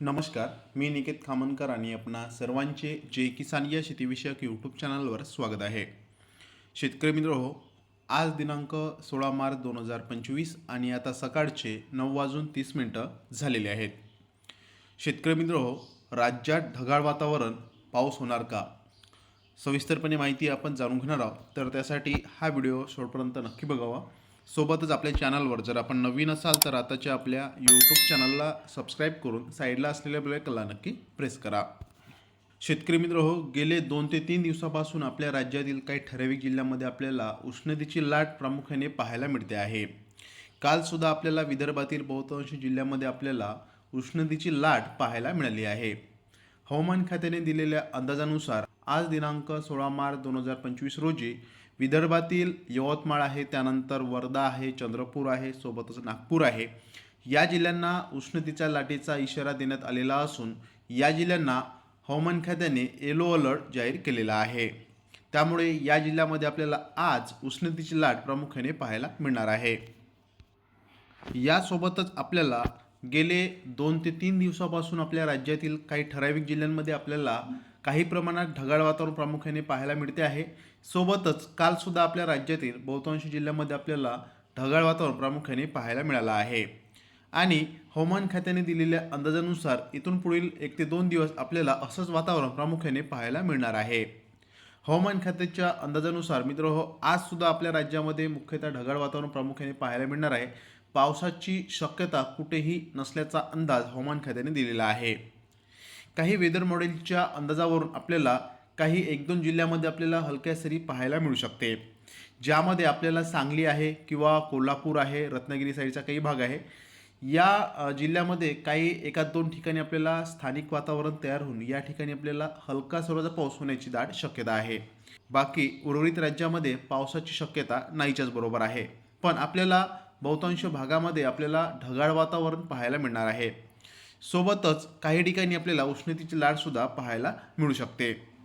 नमस्कार मी निकेत खामनकर आणि आपणा सर्वांचे जे किसान या शेतीविषयक यूट्यूब चॅनलवर स्वागत आहे. शेतकरी मित्र हो आज दिनांक सोळा मार्च दोन हजार पंचवीस आणि आता सकाळचे नऊ वाजून तीस मिनटं झालेले आहेत. शेतकरी मित्र हो राज्यात ढगाळ वातावरण पाऊस होणार का? सविस्तरपणे माहिती आपण जाणून घेणार आहोत तर त्यासाठी हा व्हिडिओ शेवटपर्यंत नक्की बघावा. सोबतच आपल्या चॅनलवर जर आपण नवीन असाल तर आताच्या आपल्या यूट्यूब चॅनलला सबस्क्राईब करून साईडला असलेल्या बेलकला नक्की प्रेस करा. शेतकरी मित्र हो गेले दोन ते तीन दिवसापासून आपल्या राज्यातील काही ठराविक जिल्ह्यामध्ये आपल्याला उष्णतेची लाट प्रामुख्याने पाहायला मिळते आहे. कालसुद्धा आपल्याला विदर्भातील बहुतांश जिल्ह्यामध्ये आपल्याला उष्णतेची लाट पाहायला मिळाली आहे. हवामान खात्याने दिलेल्या अंदाजानुसार आज दिनांक सोळा मार्च दोन हजार पंचवीस रोजी विदर्भातील यवतमाळ आहे त्यानंतर वर्धा आहे चंद्रपूर आहे सोबतच नागपूर आहे. या जिल्ह्यांना उष्णतेच्या लाटेचा इशारा देण्यात आलेला असून या जिल्ह्यांना हवामान खात्याने येलो अलर्ट जाहीर केलेला आहे. त्यामुळे या जिल्ह्यामध्ये आपल्याला आज उष्णतेची लाट प्रामुख्याने पाहायला मिळणार आहे. यासोबतच आपल्याला गेले दोन ते तीन दिवसापासून आपल्या राज्यातील काही ठराविक जिल्ह्यांमध्ये आपल्याला काही प्रमाणात ढगाळ वातावरण प्रामुख्याने पाहायला मिळते आहे. सोबतच कालसुद्धा आपल्या राज्यातील बहुतांश जिल्ह्यामध्ये आपल्याला ढगाळ वातावरण प्रामुख्याने पाहायला मिळालं आहे. आणि हवामान खात्याने दिलेल्या अंदाजानुसार इथून पुढील एक ते दोन दिवस आपल्याला असंच वातावरण प्रामुख्याने पाहायला मिळणार आहे. हवामान खात्याच्या अंदाजानुसार मित्र हो आजसुद्धा आपल्या राज्यामध्ये मुख्यतः ढगाळ वातावरण प्रामुख्याने पाहायला मिळणार आहे. पावसाची शक्यता कुठेही नसल्याचा अंदाज हवामान खात्याने दिलेला आहे. काही वेदर मॉडेलच्या अंदाजावरून आपल्याला काही एक दोन जिल्ह्यामध्ये आपल्याला हलक्या सरी पाहायला मिळू शकते. ज्यामध्ये आपल्याला सांगली आहे किंवा कोल्हापूर आहे रत्नागिरी साईडचा काही भाग आहे. या जिल्ह्यामध्ये काही एका दोन ठिकाणी आपल्याला स्थानिक वातावरण तयार होऊन या ठिकाणी आपल्याला हलका स्वरूपाचा पाऊस होण्याची दाट शक्यता आहे. बाकी उर्वरित राज्यामध्ये पावसाची शक्यता नाहीच्याच बरोबर आहे. पण आपल्याला बहुतांश भागामध्ये आपल्याला ढगाळ वातावरण पाहायला मिळणार आहे. सोबतच काही ठिकाणी आपल्याला उष्णतेची लाटसुद्धा पाहायला मिळू शकते.